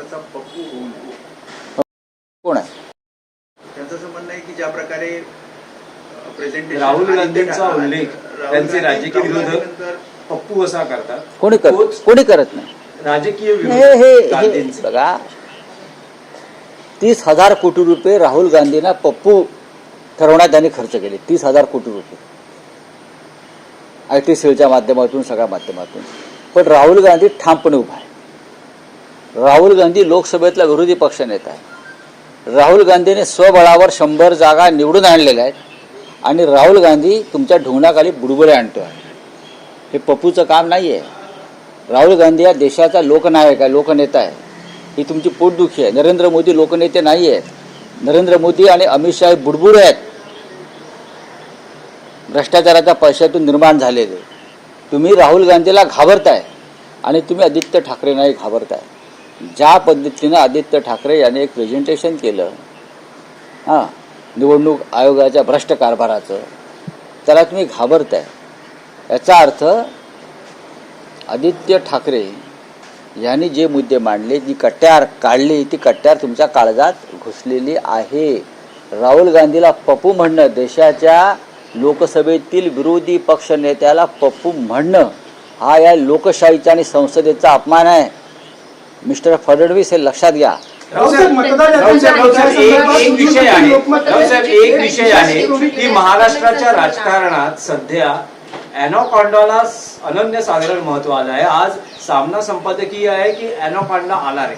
महाराष्ट्राचा पप्पू होऊ नये. कोण आहे? त्यांचं असं म्हणणं आहे की ज्या प्रकारे प्रेझेंटेशन राहुल गांधींचा उल्लेख त्यांचे राजकीय विरोधक पप्पू असा करतात. कोणी करत कोणी करत नाही? राजकीय हे हे हे बघा. तीस हजार कोटी रुपये राहुल गांधींना पप्पू ठरवण्यात त्यांनी खर्च केले. तीस हजार कोटी रुपये. आय टी सेलच्या माध्यमातून सगळ्या माध्यमातून. पण राहुल गांधी ठामपणे उभा आहे. राहुल गांधी लोकसभेतला विरोधी पक्ष नेता आहे राहुल गांधीने स्वबळावर शंभर जागा निवडून आणलेल्या आहेत. आणि राहुल गांधी तुमच्या ढुंगणाखाली बुडबुडे आणतो आहे हे पप्पूचं काम नाही आहे राहुल गांधी हा देशाचा लोकनायक आहे लोकनेता आहे. ही तुमची पोटदुखी आहे. नरेंद्र मोदी लोकनेते नाही आहेत नरेंद्र मोदी आणि अमित शाह बुडबुड आहेत. भ्रष्टाचाराच्या पैशातून निर्माण झालेले. तुम्ही राहुल गांधीला घाबरताय आणि तुम्ही आदित्य ठाकरेंनाही घाबरताय. ज्या पद्धतीनं आदित्य ठाकरे यांनी एक प्रेझेंटेशन केलं हां निवडणूक आयोगाच्या भ्रष्ट कारभाराचं त्याला तुम्ही घाबरत आहे याचा अर्थ आदित्य ठाकरे यांनी जे मुद्दे मांडले जी कट्यार काढली ती कट्यार तुमच्या काळजात घुसलेली आहे. राहुल गांधीला पप्पू म्हणणं देशाच्या लोकसभेतील विरोधी पक्षनेत्याला पप्पू म्हणणं हा या लोकशाहीचा आणि संसदेचा अपमान आहे. मिस्टर फडणवीस हे लक्षात घ्या. एक विषय आहे. रावसाहेब, एक विषय आहे की महाराष्ट्राच्या राजकारणात सध्या अॅनोकॉन्डाला अनन्य साधारण महत्त्व आलं आहे. आज सामना संपादकीय आहे की अॅनोकॉन्डा आला रे